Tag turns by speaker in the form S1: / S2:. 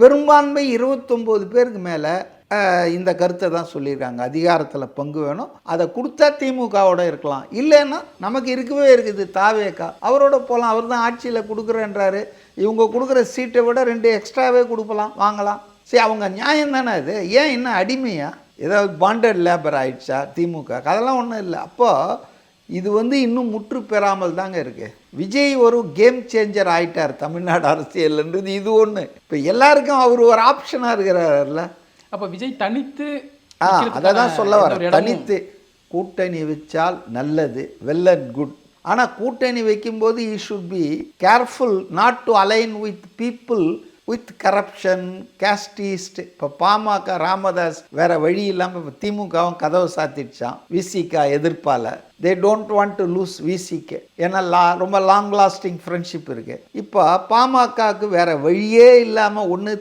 S1: பெரும்பான்மை இருபத்தொம்போது பேருக்கு மேலே இந்த கருத்தை தான் சொல்லியிருக்காங்க. அதிகாரத்தில் பங்கு வேணும். அதை கொடுத்தா திமுகவோட இருக்கலாம். இல்லைன்னா நமக்கு இருக்கவே இருக்குது. தாவேக்கா அவரோட போகலாம் அவர் தான் ஆட்சியில் கொடுக்குறேன்றாரு. இவங்க கொடுக்குற சீட்டை விட ரெண்டு எக்ஸ்ட்ராவே கொடுக்கலாம் வாங்கலாம். சரி அவங்க நியாயம் தானே இது ஏன் இன்னும் அடிமையா? ஏதாவது பாண்டட் லேபர் ஆயிடுச்சா திமுக அதெல்லாம் ஒன்றும் இல்லை. அப்போது இது வந்து இன்னும் முற்று பெறாமல் தாங்க இருக்கு. விஜய் ஒரு கேம் சேஞ்சர் ஆயிட்டார் தமிழ்நாடு அரசியல்ன்றது இது ஒன்று இப்போ எல்லாருக்கும் அவர் ஒரு ஆப்ஷனாக இருக்கிறார்ல.
S2: அப்ப விஜய் தனித்து
S1: ஆ அதை தான் சொல்ல வர தனித்து கூட்டணி வச்சால் நல்லது வெல் அண்ட் குட் ஆனால் கூட்டணி வைக்கும்போது he should be careful not to align with people with corruption casteist இப்போ பாமக ராமதாஸ் வேற வழி இல்லாமல் இப்போ திமுகவும் கதவை சாத்திடுச்சான் விசிகா எதிர்ப்பால். They don't want to lose VCK ஏன்னா லா ரொம்ப லாங் லாஸ்டிங் ஃப்ரெண்ட்ஷிப் இருக்கு. இப்போ பாமகவுக்கு வேற வழியே இல்லாமல் ஒன்று